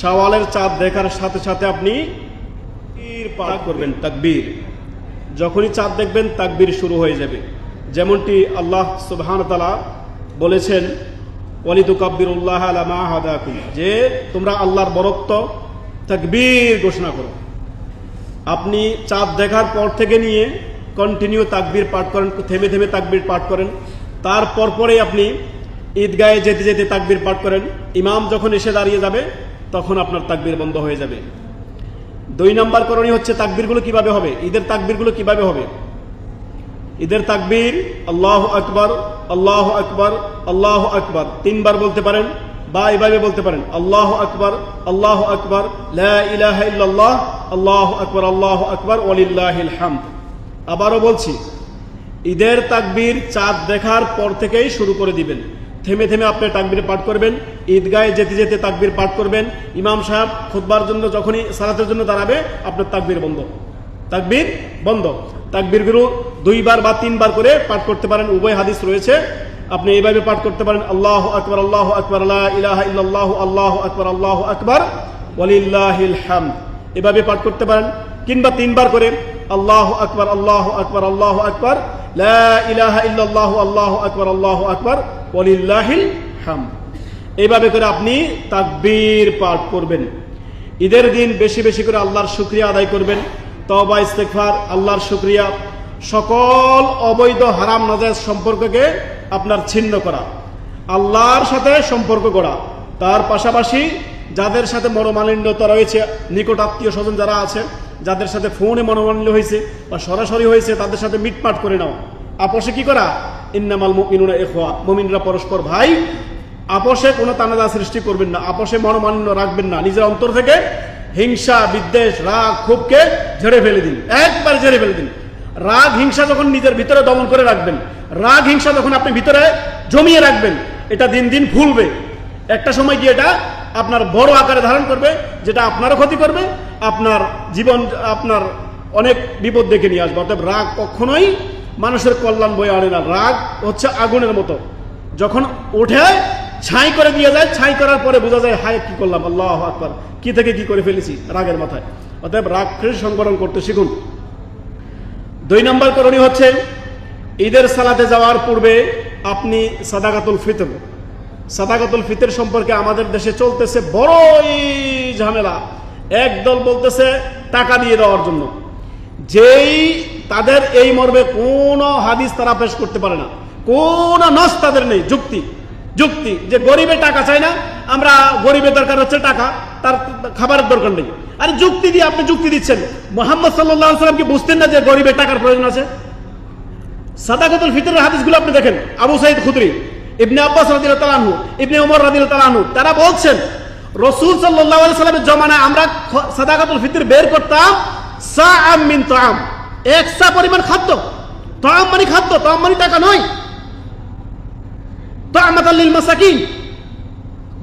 শাওয়ালের চাঁদ দেখার সাথে সাথে আপনি পাঠ করবেন, তাকবীর। যখনই চাঁদ দেখবেন, তাকবীর শুরু হয়ে যাবে। যেমনটি আল্লাহ সুবহান তালা বলেছেন, ওয়ালিদু কাব্বির উল্লাহ আলামা হাদাকুম। যে তোমরা আল্লাহর বরত্ব, তাকবীর ঘোষণা করো। আপনি চাঁদ দেখার পর থেকে নিয়ে কন্টিনিউ তাকবীর পাঠ করেন, থেমে থেমে তাকবীর পাঠ করেন। তারপর পরেই আপনি ঈদগাহে যেতে যেতে তাকবীর পাঠ করেন। ইমাম যখন এসে দাঁড়িয়ে যাবে তখন আপনার তাকবির বন্ধ হয়ে যাবে। দুই নম্বর করণীয় হচ্ছে তাকবীরগুলো কীভাবে হবে? ঈদের তাকবীরগুলো কীভাবে হবে? ঈদের তাকবির, আল্লাহ আকবর আল্লাহ আকবর আল্লাহ আকবর। তিনবার বলতে পারেন, বা এভাবে বলতে পারেন, আল্লাহ আকবর আল্লাহ আকবর ইলাহা আল্লাহ আকবর আল্লাহ আকবর, ওয়ালিল্লাহিল হামদ। আবারও বলছি, ঈদের তাকবির চাঁদ দেখার পর থেকেই শুরু করে দিবেন। থেমে থেমে আপনি তাকবীর পাঠ করবেন, ঈদগাহে যেতে যেতে তাকবীর পাঠ করবেন। ইমাম সাহেব খুতবার জন্য যখনই সালাতের জন্য দাঁড়াবে, আপনার তাকবীর বন্ধ। তাকবীর বন্ধ। তাকবীরগুলো দুইবার বা তিনবার করে পাঠ করতে পারেন, উভয় হাদিস রয়েছে। আপনি এইভাবে পাঠ করতে পারেন, আল্লাহ আকবর আল্লাহ আকবর আল্লাহ ইল্লাল্লাহ, আল্লাহ আকবর আল্লাহ আকবর, ওয়ালিল্লাহিল হামদ। এভাবে পাঠ করতে পারেন, কিংবা তিনবার করে, আল্লাহ আকবর আল্লাহ আকবর আল্লাহ আকবর ইলাহা ইল্লাল্লাহ, আল্লাহ আকবর আল্লাহ আকবর, ওয়ালিল্লাহিল হামদ। এইভাবে করে আপনি তাকবীর পাঠ করবেন। ঈদের দিন বেশি বেশি করে আল্লাহর শুক্রিয়া আদায় করবেন। তবা ইস্তেকফার আল্লাহর শুক্রিয়া, সকল অবৈধ, হারাম নাজাজ সম্পর্ককে আপনার ছিন্ন করা, আল্লাহর সাথে সম্পর্ক গড়া। তার পাশাপাশি যাদের সাথে মনোমালিন্যতা রয়েছে, নিকট আত্মীয় স্বজন যারা আছে যাদের সাথে ফোনে মনোমালিন্য হয়েছে বা সরাসরি হয়েছে, তাদের সাথে মিটমাট করে নেওয়া আপোষে কি করা? ইন্নামাল মুমিনুনা ইখওয়া। মুমিনরা পরস্পর, ভাই আপোষে কোনো তানাদা সৃষ্টি করবেন না। আপোষে মনোমান্য রাখবেন না। নিজের অন্তর থেকে হিংসা, বিদ্বেষ, রাগ, ক্ষোভকে ঝেড়ে ফেলে দিন। একবার ঝেড়ে ফেলে দিন। রাগ, হিংসা যখন নিজের ভিতরে দমন করে রাখবেন, রাগ, হিংসা যখন আপনি ভিতরে জমিয়ে রাখবেন, এটা দিন দিন ফুলবে একটা সময় গিয়ে এটা আপনার বড় আকারে ধারণ করবে, যেটা আপনারও ক্ষতি করবে আপনার জীবন, আপনার অনেক বিপদ ডেকে নিয়ে আসবে। অর্থাৎ রাগ কখনোই মানুষের কল্যাণ বয়ে আনে না। রাগ হচ্ছে আগুনের মতো। যখন ওঠে, ছাই করে দিয়ে যায়, ছাই করার পরে বোঝা যায়, হায়, কি করলাম? আল্লাহ আকবার। কি থেকে কি করে ফেলেছি? রাগের মাথায়। অতএব রাগকে সংবরণ করতে শিখুন। দুই নম্বর করণীয় হচ্ছে, ঈদের সালাতে যাওয়ার পূর্বে আপনি সাদাকাতুল ফিতর। সাদাকাতুল ফিতর সম্পর্কে আমাদের দেশে চলতেছে বড়ই ঝামেলা। একদল বলতেছে, টাকা দিয়ে দেওয়ার জন্য। যেই তাদের এই মর্মে কোনো হাদিস তারা পেশ করতে পারে না। কোন নস তাদের নেই, যুক্তি। যুক্তি যে গরিবের টাকা চাই না, আমরা গরিবের দরকার হচ্ছে টাকা, তার খাবারের দরকার নেই। আরে যুক্তি দিয়ে আপনি যুক্তি দিচ্ছেন। মোহাম্মদ সাল্লাম কি বুঝতেন না যে গরিবের টাকার প্রয়োজন আছে? সাদাকাতুল ফিতরের হাদিসগুলো আপনি দেখেন। আবু সাইদ খুদরি, ইবনে আব্বাস রাদিল তালানহু ইবনে ওমর রাদিল তালানহু তারা বলছেন রসুল সাল্লাহ সাল্লামের জমানায় আমরা সাদাকাতুল ফিতর বের করতাম সা আম মিন তাম এক সা পরিমাণ খাদ্য। তাম মানে খাদ্য তাম মানে টাকা নয়। তামাত আল্লিল মাসাকিন।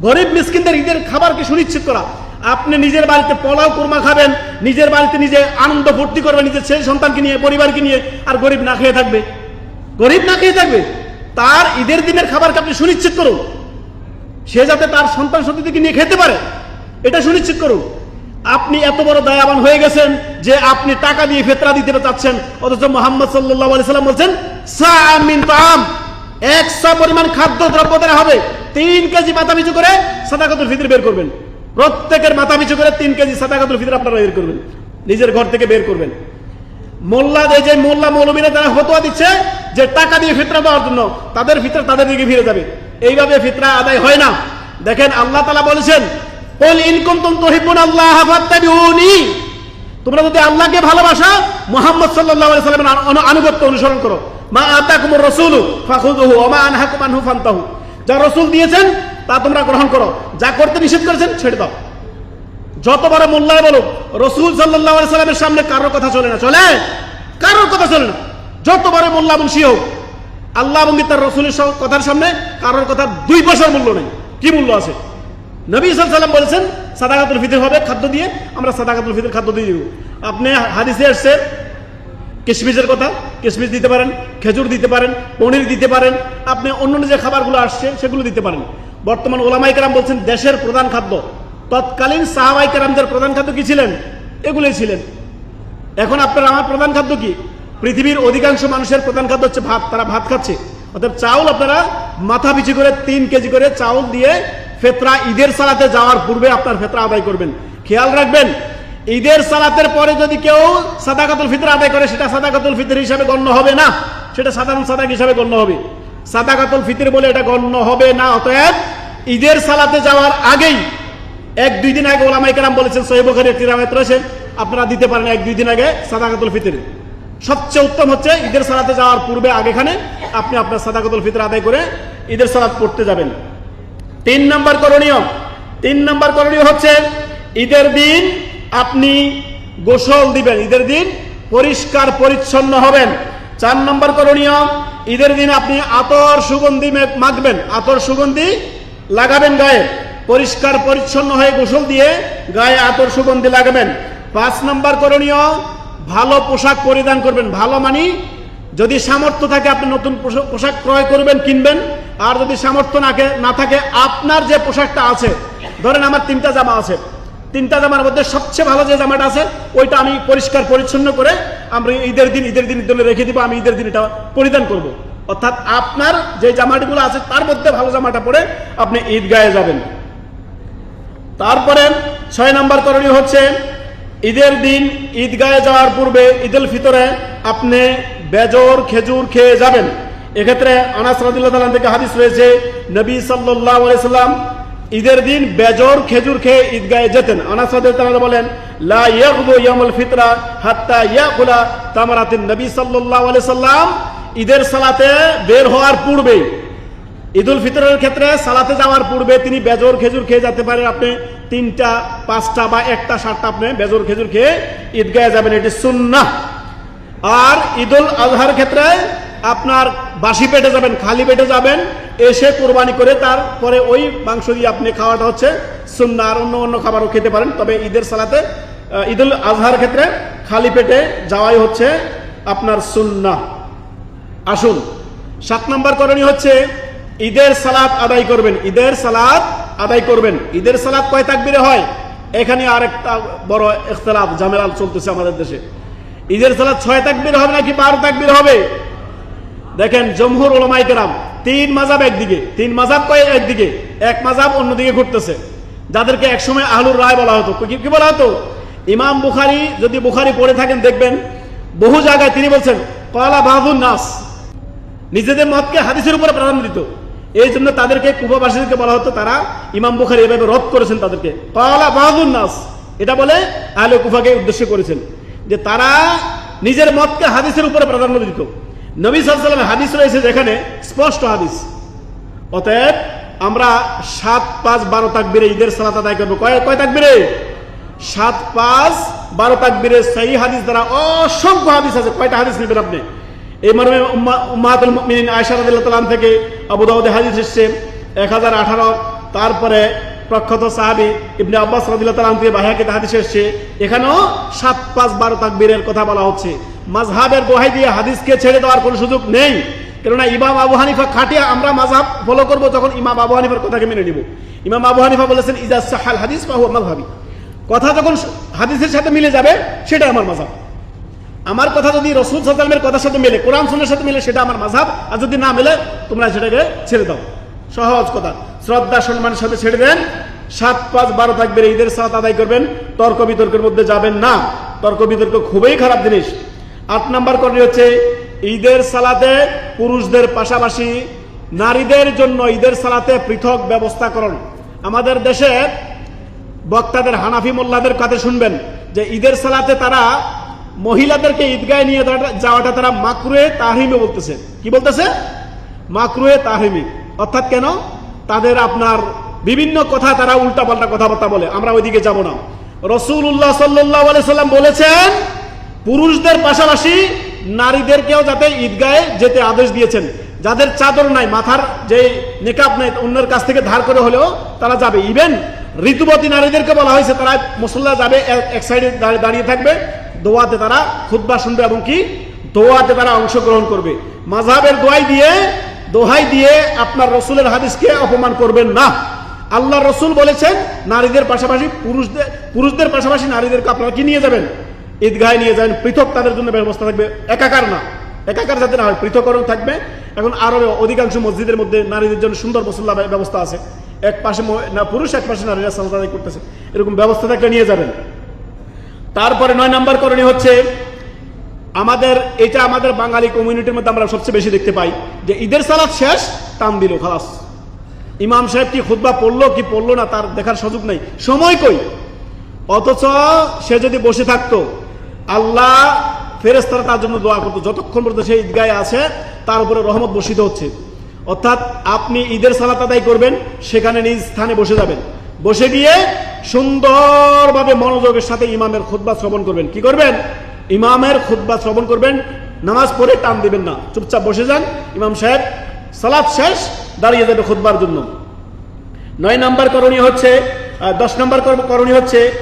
গরিব মিসকিনদের ঈদের খাবারকে সুনিশ্চিত করা? আপনি নিজের বাড়িতে পোলাও, কোরমা খাবেন, নিজের বাড়িতে নিজে আনন্দ ফুর্তি করবেন, নিজের ছেলে সন্তানকে নিয়ে, পরিবারকে নিয়ে, আর গরিব না খেয়ে থাকবে। গরিব না খেয়ে থাকবে। তার ঈদের দিনের খাবারকে আপনি সুনিশ্চিত করুন। সে যাতে তার সন্তান সন্ততিকে নিয়ে খেতে পারে, এটা সুনিশ্চিত করুন। আপনি এত বড় দয়াবান হয়ে গেছেন যে আপনি টাকা দিয়ে ফেতরা দিতে চাচ্ছেন। অথচ মোহাম্মদ সাল্লাহ আলি সাল্লাম বলছেন সা মিন তাম এক সা পরিমাণ খাদ্য দ্রব্য দ্বারা হবে। তিন কেজি মাথা পিছু করে সাদাকাতুল ফিতর বের করবেন। প্রত্যেকের মাথা পিছু করে তিন কেজি সাদাকাতুল ফিতর আপনারা বের করবেন। নিজের ঘর থেকে বের করবেন। মোল্লা যে মোল্লা মৌলবীরা যারা ফতোয়া দিচ্ছে যে টাকা দিয়ে ফিতরা দেওয়ার জন্য, তাদের ফিতরা তাদের দিকে ফিরে যাবে। এইভাবে ফিতরা আদায় হয় না। দেখেন আল্লাহ তালা বলেছেন, কুল ইন কুনতুম তুহিব্বুন আল্লাহ তোমরা যদি আল্লাহকে ভালোবাসা, মুহাম্মদ আলাইহি সাল্লামের আনুগত্য অনুসরণ করো। মা আতাকুমুর রাসূলু ফাখুযুহু ওয়া মা আনহাকুম আনহু ফান্তাহু। যা রাসূল দিয়েছেন, তা তোমরা গ্রহণ করো। যা করতে নিষেধ করেছেন, ছেড়ে দাও। যত বড় মোল্লায় বলুক, রসুল সাল্লাহ সাল্লামের সামনে কারোর কথা চলে না। চলে? কারোর কথা চলে না। যত বড় মোল্লা বংশী হোক আল্লাহ এবং তার রসুলের কথার সামনে কারোর কথা দুই পয়সার মূল্য নেই। কি মূল্য আছে? নবী সাল্লাম বলেছেন, সাদাকাতুল ফিতর হবে খাদ্য দিয়ে, আমরা সাদাকাতুল ফিতর খাদ্য দিয়ে দিব। আপনি হাদিসে এসছে কিশমিশের কথা, কিশমিশ দিতে পারেন, খেজুর দিতে পারেন, পনির দিতে পারেন, আপনি অন্য যে খাবারগুলো আসছে সেগুলো দিতে পারেন। বর্তমান ওলামাই কালাম বলছেন, দেশের প্রধান খাদ্য। তৎকালীন সাহাবাই কেরামদের প্রধান খাদ্য কি ছিলেন? এগুলোই ছিলেন। এখন আপনার আমার প্রধান খাদ্য কি? পৃথিবীর অধিকাংশ মানুষের প্রধান খাদ্য হচ্ছে ভাত, তারা ভাত খাচ্ছে। অর্থাৎ চাউল আপনারা মাথা পিছু করে তিন কেজি করে চাউল দিয়ে ফেতরা ঈদের সালাতে যাওয়ার পূর্বে আপনার ফেতরা আদায় করবেন। খেয়াল রাখবেন, ঈদের সালাতের পরে যদি কেউ সাদাকাতুল ফিতর আদায় করে, সেটা সাদাকাতুল ফিতর হিসাবে গণ্য হবে না। সেটা সাধারণ সাদাক হিসাবে গণ্য হবে। সাদাকাতুল ফিতর বলে এটা গণ্য হবে না। অতএব ঈদের সালাতে যাওয়ার আগেই এক দুই দিন আগে ওলামাই কেরাম বলেছেন সহিব একটি রামায়ত রয়েছে। আপনারা দিতে পারেন এক দুই দিন আগে সাদাকাতুল ফিতর। সবচেয়ে উত্তম হচ্ছে ঈদের সালাতে যাওয়ার পূর্বে আগেখানে আপনি আপনার সাদাকাতুল ফিতর আদায় করে ঈদের সালাত পড়তে যাবেন। তিন নম্বর করণীয়। তিন নম্বর করণীয় হচ্ছে ঈদের দিন আপনি গোসল দিবেন। ঈদের দিন পরিষ্কার পরিচ্ছন্ন হবেন। চার নম্বর করণীয়, ঈদের দিন আপনি আতর সুগন্ধি মাখবেন। আতর সুগন্ধি লাগাবেন গায়ে। পরিষ্কার পরিচ্ছন্ন হয়ে গোসল দিয়ে গায়ে আতর সুগন্ধি লাগাবেন। পাঁচ নম্বর করণীয় ভালো পোশাক পরিধান করবেন, ভালো মানি। যদি সামর্থ্য থাকে আপনি নতুন পোশাক- ক্রয় করবেন, কিনবেন। আর যদি সামর্থ্য না থাকে, আপনার যে পোশাকটা আছে, ধরেন আমার তিনটা জামা আছে। তিনটা জামার মধ্যে সবচেয়ে ভালো যে জামাটা আছে, ওইটা আমি পরিষ্কার পরিচ্ছন্ন করে আমরা ঈদের দিন ঈদের দিন জন্য রেখে দিব, আমি ঈদের দিন এটা পরিধান করব। অর্থাৎ আপনার যে জামাটিগুলো আছে, তার মধ্যে ভালো জামাটা পরে আপনি ঈদগাহে যাবেন। তারপরে ছয় নম্বর করণীয় হচ্ছে ঈদের দিন ঈদগাহে যাওয়ার পূর্বে ঈদুল ফিতরে আপনি বেজর খেজুর খেয়ে যাবেন। এক্ষেত্রে আনাস রাদিল্লাহ তাআলা থেকে হাদিস রয়েছে, নবী আলাইহি সাল্লাম ঈদের দিন বেজর খেজুর খেয়ে ঈদগাহে যেতেন। আনাস বলেন, লা ইয়াগদু ইয়াউমুল ফিতরা হাত্তা ইয়াকুলা তামারাতিন। নবী সাল্লাল্লাহু আলাইহি সাল্লাম ঈদের সালাতে বের হওয়ার পূর্বেই, ঈদুল ফিতরের ক্ষেত্রে সালাতে যাওয়ার পূর্বে তিনি বেজর খেজুর খেয়ে যেতে পারেন। আপনি তিনটা, পাঁচটা বা একটা সাতটা আপনি বেজর খেজুর খেয়ে ঈদগাহে যাবেন, এটি সুন্নাহ। আর ঈদুল আজহার ক্ষেত্রে আপনার বাসি পেটে যাবেন, খালি পেটে যাবেন, এসে কোরবানি করে তারপরে ওই মাংস দিয়ে আপনি খাওয়াটা হচ্ছে সুন্না আর অন্য অন্য খাবারও খেতে পারেন, তবে ঈদের সালাতে ঈদুল আজহার ক্ষেত্রে খালি পেটে যাওয়াই হচ্ছে আপনার সুন্নাহ। আসুন, সাত নম্বর করণীয় হচ্ছে ঈদের সালাত আদায় করবেন। ঈদের সালাত আদায় করবেন। ঈদের সালাত কয় তাকবিরে হয়? এখানে আরেকটা বড় ইখতলাফ ঝামেলা চলতেছে আমাদের দেশে। ঈদের সালাত ছয় তাকবির হবে নাকি বারো তাকবির হবে? দেখেন, জমহুর ওলামাই কেরাম, তিন মাজাব একদিকে, তিন মাজাব কয় একদিকে, এক মাজাব অন্যদিকে ঘুরতেছে। যাদেরকে একসময় আহলুর রায় বলা হতো। কি বলা হতো? ইমাম বুখারি, যদি বুখারি পড়ে থাকেন, দেখবেন বহু জায়গায় তিনি বলছেন কলা বাহুন নাস। নিজেদের মতকে হাদিসের উপরে প্রাধান্য দিত। এই জন্য তাদেরকে কুবাবাসীদেরকে বলা হতো, তারা ইমাম বুখারি এভাবে রদ করেছেন তাদেরকে। কলা বাহুন নাস, এটা বলে আহলে কুফাকে উদ্দেশ্য করেছেন যে তারা নিজের মতকে হাদিসের উপরে প্রাধান্য দিত। নবী সাল্লামের হাদিস রয়েছে যেখানে স্পষ্ট হাদিস। অতএব আমরা সাত পাঁচ বারো তাকবিরে ঈদের সালাত আদায় করব। কয় কয় তাকবিরে? সাত পাঁচ বারো তাকবিরে সেই হাদিস দ্বারা অসংখ্য হাদিস আছে। কয়টা হাদিস নেবেন আপনি? এই মর্মে উম্মা- উম্মাহাতুল মুমিনিন আয়েশা রাদিয়াল্লাহু তাআলা থেকে আবু দাউদে হাদিস এসেছে, এক হাজার আঠারো। তারপরে প্রখ্যাত সাহাবি ইবনে আব্বাস রাদিয়াল্লাহু তাআলা থেকে বাহিয়াকে হাদিস এসেছে। এখানেও সাত পাঁচ বারো তাকবীরের কথা বলা হচ্ছে। মাযহাবের দোহাই দিয়ে হাদিসকে ছেড়ে দেওয়ার কোনো সুযোগ নেই। কেননা ইমাম আবু হানিফা খাটিয়া আমরা মাযহাব ফলো করব যখন ইমাম আবু হানিফার কথাকে মেনে নিব। ইমাম আবু হানিফা বলেছেন ইজা সাহাল হাদিস ফাহুয়া মাযহাবি। কথা যখন হাদিসের সাথে মিলে যাবে সেটা আমার মাযহাব। আমার কথা যদি রসুল সাল্লামের কথার সাথে মেলে, কোরআন সুন্নের সাথে মেলে, সেটা আমার মাঝাব আর যদি না মেলে, তোমরা সেটাকে ছেড়ে দাও। সহজ কথা। শ্রদ্ধা সম্মানের সাথে ছেড়ে দেন। সাত, পাঁচ, বারো থাকবেন, ঈদের সাথ আদায় করবেন। তর্ক বিতর্কের মধ্যে যাবেন না। তর্ক বিতর্ক খুবই খারাপ জিনিস। আট নাম্বার করণীয় হচ্ছে, ঈদের সালাতে পুরুষদের পাশাপাশি নারীদের জন্য ঈদের সালাতে পৃথক ব্যবস্থা করুন আমাদের দেশে বক্তাদের, হানাফি মোল্লাদের কথা শুনবেন যে, ঈদের সালাতে তারা মহিলাদেরকে ঈদগায় নিয়ে যাওয়াটা- তারা মাকরুয়ে তাহিমে বলতেছে। কি বলতেছে? মাকরুয়ে তাহরিমি। অর্থাৎ কেন? তাদের আপনার বিভিন্ন কথা তারা উল্টাপাল্টা কথাবার্তা বলে। আমরা ওইদিকে যাব না। রসুল্লাহ সাল্লাহ সাল্লাম বলেছেন, পুরুষদের পাশাপাশি নারীদেরকেও যাতে ঈদগাহে যেতে আদেশ দিয়েছেন। যাদের চাদর নাই, মাথার যে নেকাব নাই, অন্যের কাছ থেকে ধার করে হলেও তারা যাবে। ইভেন ঋতুবতী নারীদেরকে বলা হয়েছে, তারা মুসল্লা যাবে এক- সাইডে দাঁড়িয়ে থাকবে। দোয়াতে তারা খুতবা শুনবে এবং কি? দোয়াতে তারা অংশগ্রহণ করবে। মাঝহাবের দোয়াই দিয়ে, দোহাই দিয়ে আপনার রসুলের হাদিসকে অপমান করবেন না। আল্লাহ রসুল বলেছেন, নারীদের পাশাপাশি পুরুষদের পুরুষদের পাশাপাশি নারীদেরকে আপনারা কি নিয়ে যাবেন? ঈদগাহে নিয়ে যাবেন পৃথক তাদের জন্য ব্যবস্থা থাকবে। একাকার না। একাকার যাতে না হয়, পৃথকরণ থাকবে। এখন আরবে অধিকাংশ মসজিদের মধ্যে নারীদের জন্য সুন্দর মুসল্লা ব্যবস্থা আছে। এক পাশে পুরুষ এক পাশে নারীরা সালাত করতেছে। এরকম ব্যবস্থা থাকলে নিয়ে যাবেন। তারপরে নয় নাম্বার করণীয় হচ্ছে আমাদের, এটা আমাদের বাঙালি কমিউনিটির মধ্যে আমরা সবচেয়ে বেশি দেখতে পাই যে ঈদের সালাদ শেষ টান দিল খালাস। ইমাম সাহেব কি খুতবা পড়ল কি পড়ল না তার দেখার সুযোগ নেই। সময় কই? অথচ সে যদি বসে থাকতো, আল্লাহ ফেরেস্তারা তার জন্য দোয়া করতো। যতক্ষণ পর্যন্ত সে ঈদগায়ে আছে, তার উপরে রহমত বসিত হচ্ছে। অর্থাৎ আপনি ঈদের সালাত আদায় করবেন, সেখানে নিজ স্থানে বসে যাবেন। বসে গিয়ে সুন্দরভাবে মনোযোগের সাথে ইমামের খুতবা শ্রবণ করবেন। কি করবেন? ইমামের খুতবা শ্রবণ করবেন। নামাজ পড়ে টান দিবেন না। চুপচাপ বসে যান। ইমাম সাহেব, সালাত শেষ, দাঁড়িয়ে যাবে খুতবার জন্য। নয় নাম্বার করণীয় হচ্ছে দশ নাম্বার কর- করণীয় হচ্ছে,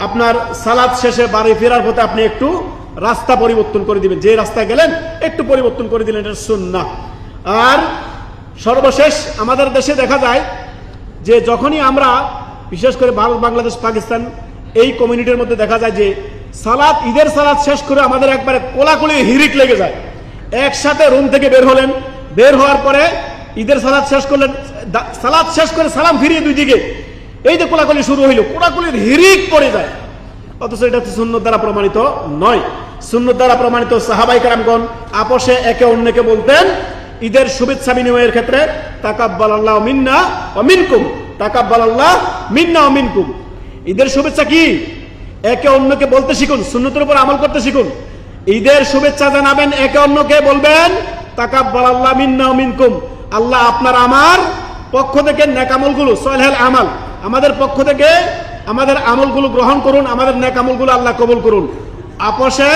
আপনার সালাদ শেষে বাড়ি ফেরার পথে আপনি একটু রাস্তা পরিবর্তন করে দিবেন। যে রাস্তায় গেলেন, একটু পরিবর্তন করে দিলেন, এটা সুন্নাহ। আর সর্বশেষ, আমাদের দেশে দেখা যায় যে যখনই আমরা, বিশেষ করে ভারত বাংলাদেশ, পাকিস্তান, এই কমিউনিটির মধ্যে দেখা যায় যে সালাদ ঈদের সালাদ শেষ করে আমাদের একবারে কোলাকুলি হিরিক লেগে যায়। একসাথে রুম থেকে বের হলেন, বের হওয়ার পরে ঈদের সালাদ শেষ করলেন সালাদ শেষ করে সালাম ফিরিয়ে দুই দিকে। এই যে কোলাকুলি শুরু হইল, কোলাকুলির হিরিক পড়ে যায়। অথচ এটা তো সুন্নত দ্বারা প্রমাণিত নয়। সুন্নত দ্বারা প্রমাণিত সাহাবাই কারামগণ আপোষে একে অন্যকে বলতেন ঈদের শুভেচ্ছা বিনিময়ের ক্ষেত্রে তাকাব্বাল আল্লাহ মিন্না অমিনকুম তাকাব্বাল আল্লাহ মিন্না অমিনকুম ঈদের শুভেচ্ছা কি? একে অন্যকে বলতে শিখুন, সুন্নতের উপর আমল করতে শিখুন। ঈদের শুভেচ্ছা জানাবেন একে অন্যকে, বলবেন তাকাব্বাল আল্লাহ মিন্না অমিনকুম আল্লাহ আপনার আমার পক্ষ থেকে নেকামলগুলো সলহেল আমাল, আমাদের পক্ষ থেকে আমাদের আমলগুলো গ্রহণ করুন, আমাদের নেক আমলগুলো আল্লাহ কবুল করুন। আপোষে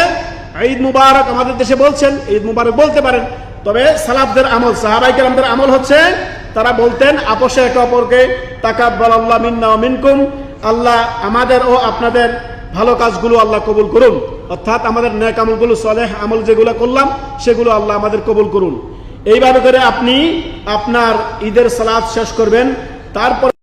ঈদ মুবারক আমাদের দেশে বলছেন, ঈদ মুবারক বলতে পারেন তবে সালাফদের আমল সাহাবাইকের আমাদের আমল হচ্ছে, তারা বলতেন, আপোষে একে অপরকে, তাকাব্বাল মিন্না মিনকুম, আল্লাহ আমাদের ও আপনাদের ভালো কাজগুলো আল্লাহ কবুল করুন। অর্থাৎ আমাদের ন্যাক আমলগুলো, সলেহ আমল যেগুলো করলাম, সেগুলো আল্লাহ আমাদের কবুল করুন। এইভাবে করে আপনি আপনার ঈদের সালাদ শেষ করবেন, তারপর